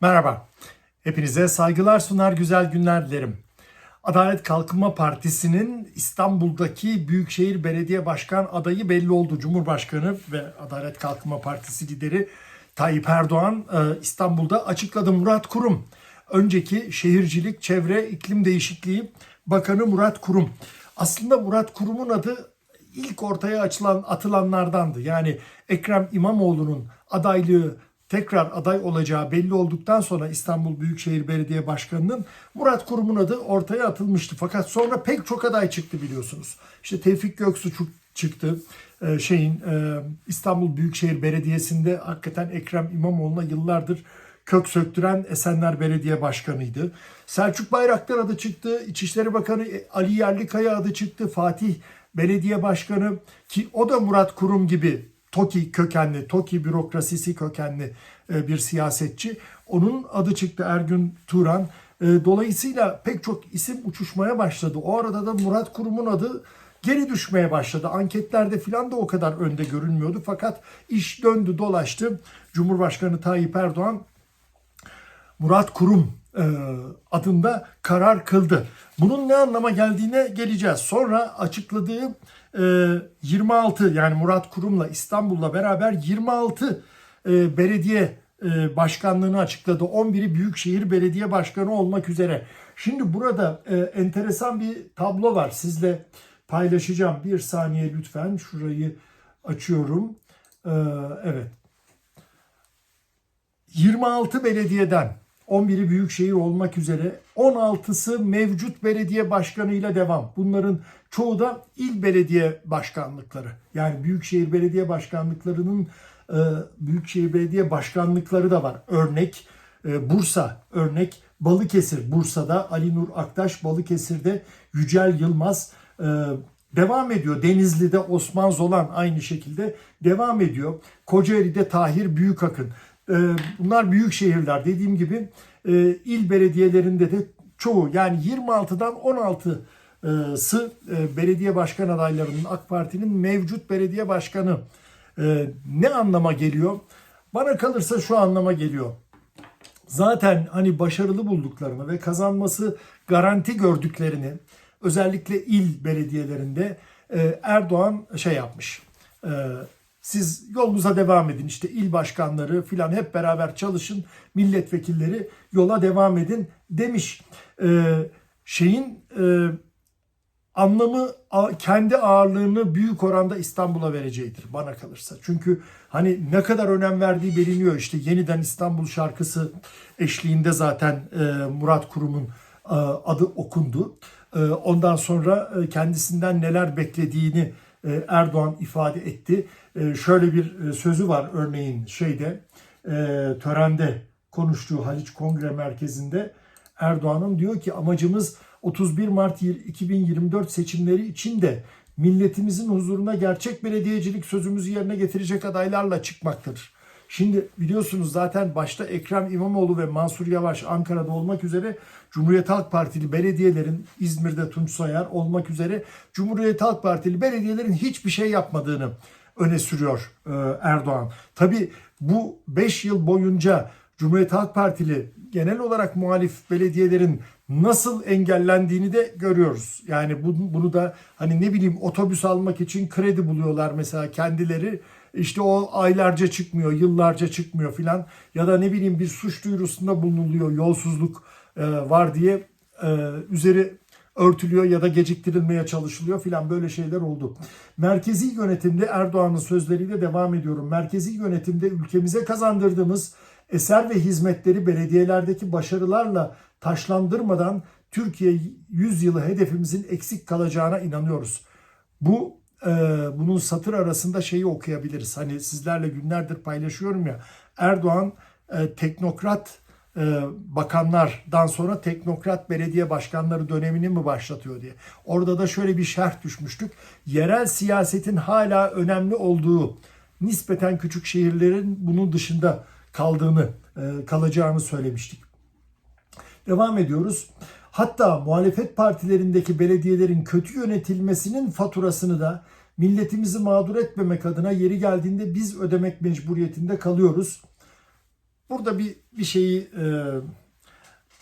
Merhaba. Hepinize saygılar sunar güzel günler dilerim. Adalet Kalkınma Partisi'nin İstanbul'daki Büyükşehir Belediye Başkan adayı belli oldu. Cumhurbaşkanı ve Adalet Kalkınma Partisi lideri Tayyip Erdoğan e, İstanbul'da açıkladı. Murat Kurum, önceki Şehircilik, Çevre, İklim Değişikliği Bakanı Murat Kurum. Aslında Murat Kurum'un adı ilk ortaya açılan atılanlardandı. Yani Ekrem İmamoğlu'nun adaylığı tekrar aday olacağı belli olduktan sonra İstanbul Büyükşehir Belediye Başkanı'nın Murat Kurum'un adı ortaya atılmıştı. Fakat sonra pek çok aday çıktı biliyorsunuz. İşte Tevfik Göksu çı- çıktı. Ee, şeyin e, İstanbul Büyükşehir Belediyesi'nde hakikaten Ekrem İmamoğlu'na yıllardır kök söktüren Esenler Belediye Başkanı'ydı. Selçuk Bayraktar adı çıktı. İçişleri Bakanı Ali Yerlikaya adı çıktı. Fatih Belediye Başkanı ki o da Murat Kurum gibi TOKİ kökenli, TOKİ bürokrasisi kökenli e, bir siyasetçi. Onun adı çıktı Ergün Turan. E, Dolayısıyla pek çok isim uçuşmaya başladı. O arada da Murat Kurum'un adı geri düşmeye başladı. Anketlerde filan da o kadar önde görünmüyordu. Fakat iş döndü dolaştı. Cumhurbaşkanı Tayyip Erdoğan Murat Kurum e, adında karar kıldı. Bunun ne anlama geldiğine geleceğiz. Sonra açıkladığı 26 yani Murat Kurum'la İstanbul'la beraber 26 e, belediye e, başkanlığını açıkladı. 11'i Büyükşehir Belediye Başkanı olmak üzere. Şimdi burada e, enteresan bir tablo var. Sizle paylaşacağım. Bir saniye lütfen. Şurayı açıyorum. E, evet. 26 belediyeden 11'i büyükşehir olmak üzere 16'sı mevcut belediye başkanıyla devam. Bunların çoğu da il belediye başkanlıkları. Yani büyükşehir belediye başkanlıklarının e, büyükşehir belediye başkanlıkları da var. Örnek e, Bursa, örnek Balıkesir. Bursa'da Ali Nur Aktaş, Balıkesir'de Yücel Yılmaz e, devam ediyor. Denizli'de Osman Zolan aynı şekilde devam ediyor. Kocaeli'de Tahir Büyükakın. Ee, Bunlar büyük şehirler. Dediğim gibi e, il belediyelerinde de çoğu yani 26'dan 16'sı e, belediye başkan adaylarının AK Parti'nin mevcut belediye başkanı e, ne anlama geliyor? Bana kalırsa şu anlama geliyor. Zaten hani başarılı bulduklarını ve kazanması garanti gördüklerini özellikle il belediyelerinde e, Erdoğan şey yapmış. Siz yolunuza devam edin. İşte il başkanları filan hep beraber çalışın. Milletvekilleri yola devam edin demiş. E, şeyin e, anlamı kendi ağırlığını büyük oranda İstanbul'a vereceğidir bana kalırsa. Çünkü hani ne kadar önem verdiği biliniyor. İşte yeniden İstanbul şarkısı eşliğinde zaten e, Murat Kurum'un e, adı okundu. E, ondan sonra e, kendisinden neler beklediğini Erdoğan ifade etti. E, şöyle bir e, sözü var örneğin şeyde e, törende konuştuğu Haliç Kongre Merkezi'nde Erdoğan'ın diyor ki amacımız 31 Mart 2024 seçimleri için de milletimizin huzuruna gerçek belediyecilik sözümüzü yerine getirecek adaylarla çıkmaktır. Şimdi biliyorsunuz zaten başta Ekrem İmamoğlu ve Mansur Yavaş Ankara'da olmak üzere Cumhuriyet Halk Partili belediyelerin İzmir'de Tunç Soyer olmak üzere Cumhuriyet Halk Partili belediyelerin hiçbir şey yapmadığını öne sürüyor e, Erdoğan. Tabi bu 5 yıl boyunca Cumhuriyet Halk Partili genel olarak muhalif belediyelerin nasıl engellendiğini de görüyoruz. Yani bu- bunu da hani ne bileyim otobüs almak için kredi buluyorlar mesela kendileri. İşte o aylarca çıkmıyor, yıllarca çıkmıyor filan. Ya da ne bileyim bir suç duyurusunda bulunuluyor, yolsuzluk e, var diye e, üzeri örtülüyor ya da geciktirilmeye çalışılıyor filan böyle şeyler oldu. Merkezi yönetimde Erdoğan'ın sözleriyle devam ediyorum. Merkezi yönetimde ülkemize kazandırdığımız eser ve hizmetleri belediyelerdeki başarılarla taşlandırmadan Türkiye 100 yılı hedefimizin eksik kalacağına inanıyoruz. Bu e, bunun satır arasında şeyi okuyabiliriz. Hani sizlerle günlerdir paylaşıyorum ya. Erdoğan e, teknokrat e, bakanlardan sonra teknokrat belediye başkanları dönemini mi başlatıyor diye. Orada da şöyle bir şerh düşmüştük. Yerel siyasetin hala önemli olduğu, nispeten küçük şehirlerin bunun dışında kaldığını, e, kalacağını söylemiştik. Devam ediyoruz. Hatta muhalefet partilerindeki belediyelerin kötü yönetilmesinin faturasını da milletimizi mağdur etmemek adına yeri geldiğinde biz ödemek mecburiyetinde kalıyoruz. burada bir bir şeyi e,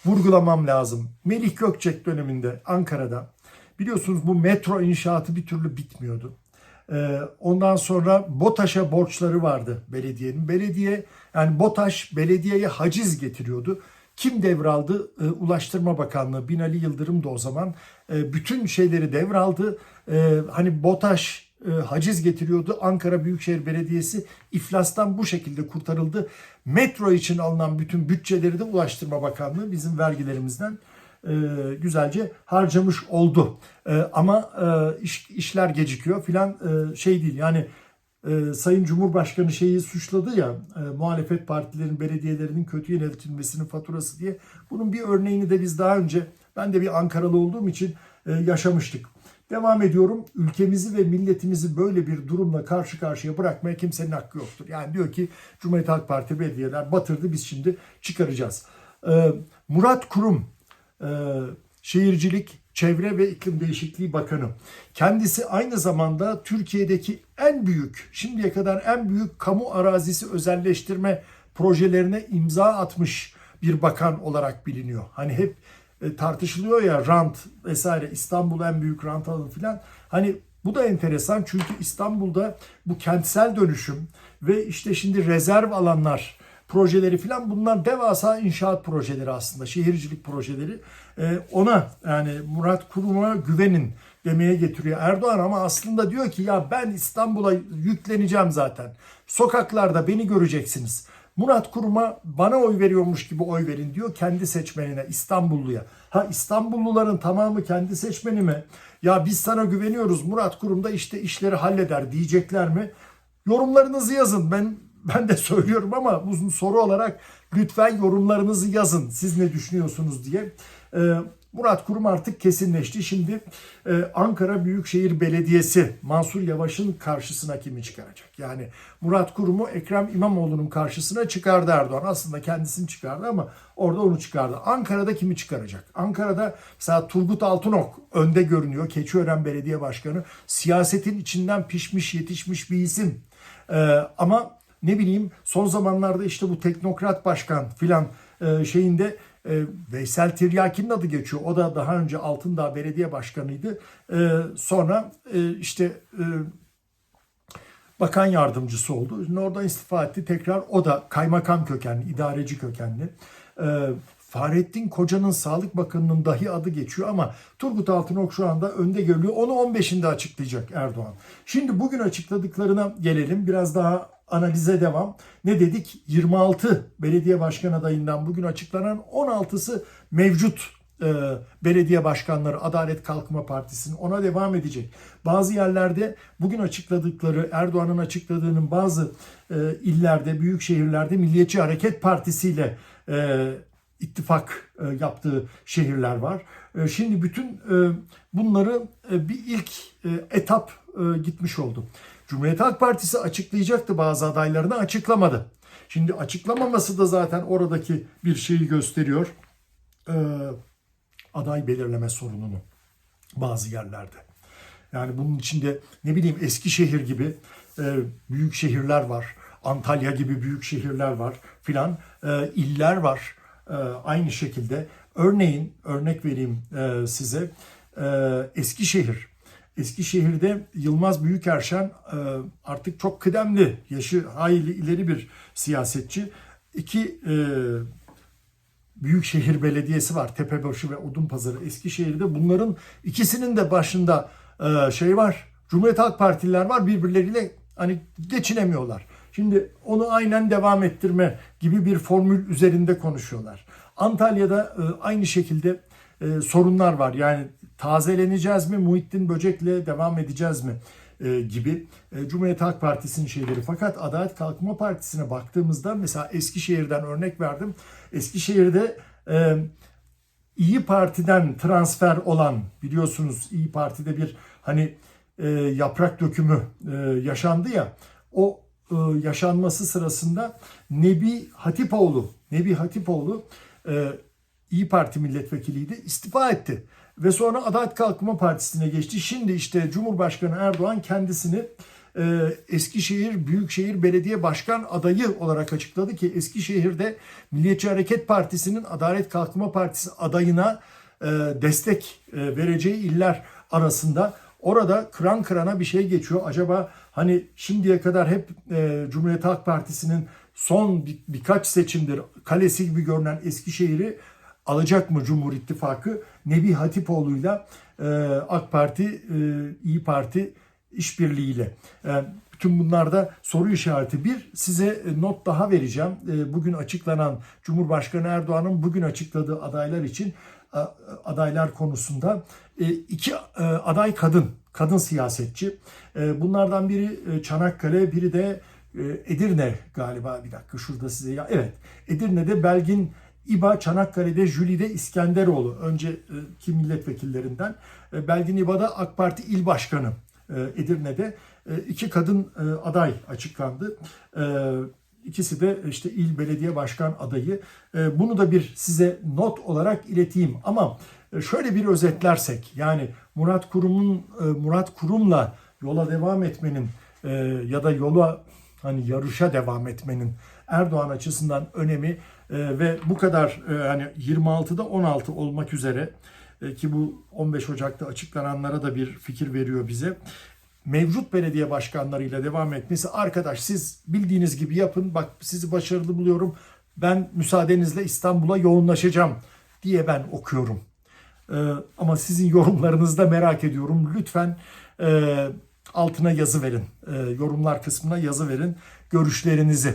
vurgulamam lazım. Melih Gökçek döneminde Ankara'da biliyorsunuz bu metro inşaatı bir türlü bitmiyordu. Ee, ondan sonra BOTAŞ'a borçları vardı belediyenin. Belediye yani BOTAŞ belediyeye haciz getiriyordu. Kim devraldı? Ee, Ulaştırma Bakanlığı Binali Yıldırım da o zaman e, bütün şeyleri devraldı. Ee, hani BOTAŞ e, haciz getiriyordu. Ankara Büyükşehir Belediyesi iflastan bu şekilde kurtarıldı. Metro için alınan bütün bütçeleri de Ulaştırma Bakanlığı bizim vergilerimizden e, güzelce harcamış oldu. E, ama e, iş, işler gecikiyor filan e, şey değil. Yani e, Sayın Cumhurbaşkanı şeyi suçladı ya e, muhalefet partilerin belediyelerinin kötü yönetilmesinin faturası diye. Bunun bir örneğini de biz daha önce ben de bir Ankaralı olduğum için e, yaşamıştık. Devam ediyorum. Ülkemizi ve milletimizi böyle bir durumla karşı karşıya bırakmaya kimsenin hakkı yoktur. Yani diyor ki Cumhuriyet Halk Parti belediyeler batırdı biz şimdi çıkaracağız. E, Murat Kurum e, Şehircilik, Çevre ve İklim Değişikliği Bakanı. Kendisi aynı zamanda Türkiye'deki en büyük, şimdiye kadar en büyük kamu arazisi özelleştirme projelerine imza atmış bir bakan olarak biliniyor. Hani hep e, tartışılıyor ya rant vesaire İstanbul en büyük rant alanı filan. Hani bu da enteresan çünkü İstanbul'da bu kentsel dönüşüm ve işte şimdi rezerv alanlar projeleri filan bunlar devasa inşaat projeleri aslında şehircilik projeleri Ee, ona yani Murat Kurum'a güvenin demeye getiriyor Erdoğan ama aslında diyor ki ya ben İstanbul'a yükleneceğim zaten sokaklarda beni göreceksiniz Murat Kurum'a bana oy veriyormuş gibi oy verin diyor kendi seçmenine İstanbulluya. Ha İstanbulluların tamamı kendi seçmeni mi? Ya biz sana güveniyoruz Murat Kurum da işte işleri halleder diyecekler mi? Yorumlarınızı yazın. Ben ben de söylüyorum ama uzun soru olarak lütfen yorumlarınızı yazın. Siz ne düşünüyorsunuz diye. Ee, Murat Kurum artık kesinleşti. Şimdi e, Ankara Büyükşehir Belediyesi Mansur Yavaş'ın karşısına kimi çıkaracak? Yani Murat Kurum'u Ekrem İmamoğlu'nun karşısına çıkardı Erdoğan. Aslında kendisini çıkardı ama orada onu çıkardı. Ankara'da kimi çıkaracak? Ankara'da mesela Turgut Altınok önde görünüyor. Keçiören Belediye Başkanı. Siyasetin içinden pişmiş yetişmiş bir isim. Ee, ama ne bileyim son zamanlarda işte bu teknokrat başkan filan e, şeyinde e, Veysel Tiryaki'nin adı geçiyor. O da daha önce Altındağ Belediye Başkanı'ydı. E, sonra e, işte e, bakan yardımcısı oldu. Şimdi oradan istifa etti. Tekrar o da kaymakam kökenli, idareci kökenli. E, Fahrettin Koca'nın Sağlık Bakanı'nın dahi adı geçiyor ama Turgut Altınok şu anda önde görülüyor. Onu 15'inde açıklayacak Erdoğan. Şimdi bugün açıkladıklarına gelelim. Biraz daha analize devam. Ne dedik? 26 belediye başkan adayından bugün açıklanan 16'sı mevcut e, belediye başkanları Adalet Kalkınma Partisi'nin ona devam edecek. Bazı yerlerde bugün açıkladıkları Erdoğan'ın açıkladığının bazı e, illerde, büyük şehirlerde Milliyetçi Hareket Partisi ile e, ittifak e, yaptığı şehirler var. E, şimdi bütün e, bunları e, bir ilk e, etap e, gitmiş oldu. Cumhuriyet Halk Partisi açıklayacaktı bazı adaylarını açıklamadı. Şimdi açıklamaması da zaten oradaki bir şeyi gösteriyor. E, aday belirleme sorununu bazı yerlerde. Yani bunun içinde ne bileyim Eskişehir gibi e, büyük şehirler var. Antalya gibi büyük şehirler var filan. E, iller var e, aynı şekilde. Örneğin örnek vereyim e, size. E, Eskişehir. Eskişehir'de Yılmaz Büyükerşen e, artık çok kıdemli, yaşı hayli ileri bir siyasetçi. İki e, Büyükşehir Belediyesi var. Tepebaşı ve Odunpazarı Eskişehir'de. Bunların ikisinin de başında e, şey var. Cumhuriyet Halk Partililer var. Birbirleriyle hani geçinemiyorlar. Şimdi onu aynen devam ettirme gibi bir formül üzerinde konuşuyorlar. Antalya'da aynı şekilde sorunlar var. Yani tazeleneceğiz mi? Muhittin Böcek'le devam edeceğiz mi? E, gibi e, Cumhuriyet Halk Partisi'nin şeyleri. Fakat Adalet Kalkınma Partisi'ne baktığımızda mesela Eskişehir'den örnek verdim. Eskişehir'de e, İyi Parti'den transfer olan biliyorsunuz İyi Parti'de bir hani e, yaprak dökümü e, yaşandı ya o e, yaşanması sırasında Nebi Hatipoğlu Nebi Hatipoğlu e, İyi Parti milletvekiliydi istifa etti ve sonra Adalet Kalkınma Partisi'ne geçti. Şimdi işte Cumhurbaşkanı Erdoğan kendisini e, Eskişehir Büyükşehir Belediye Başkan adayı olarak açıkladı ki Eskişehir'de Milliyetçi Hareket Partisi'nin Adalet Kalkınma Partisi adayına e, destek e, vereceği iller arasında. Orada kıran kırana bir şey geçiyor. Acaba hani şimdiye kadar hep e, Cumhuriyet Halk Partisi'nin son bir- birkaç seçimdir kalesi gibi görünen Eskişehir'i alacak mı Cumhur İttifakı? Nebi Hatipoğlu'yla e, AK Parti, e, İyi Parti işbirliğiyle. E, bütün bunlarda soru işareti. Bir size e, not daha vereceğim. E, bugün açıklanan Cumhurbaşkanı Erdoğan'ın bugün açıkladığı adaylar için adaylar konusunda e, iki e, aday kadın, kadın siyasetçi. Bunlardan biri Çanakkale, biri de Edirne galiba bir dakika şurada size ya evet Edirne'de Belgin İBA Çanakkale'de Jülide İskenderoğlu önceki milletvekillerinden E, Belgin İBA'da AK Parti İl Başkanı e, Edirne'de E, iki kadın e, aday açıklandı. E, İkisi de işte il belediye başkan adayı. E, Bunu da bir size not olarak ileteyim. Ama e, şöyle bir özetlersek yani Murat Kurum'un e, Murat Kurum'la yola devam etmenin e, ya da yola hani yarışa devam etmenin Erdoğan açısından önemi e, ve bu kadar e, hani 26'da 16 olmak üzere e, ki bu 15 Ocak'ta açıklananlara da bir fikir veriyor bize. Mevcut belediye başkanlarıyla devam etmesi arkadaş siz bildiğiniz gibi yapın bak sizi başarılı buluyorum ben müsaadenizle İstanbul'a yoğunlaşacağım diye ben okuyorum. Ee, ama sizin yorumlarınızı da merak ediyorum. Lütfen e, altına yazı verin. E, yorumlar kısmına yazı verin görüşlerinizi.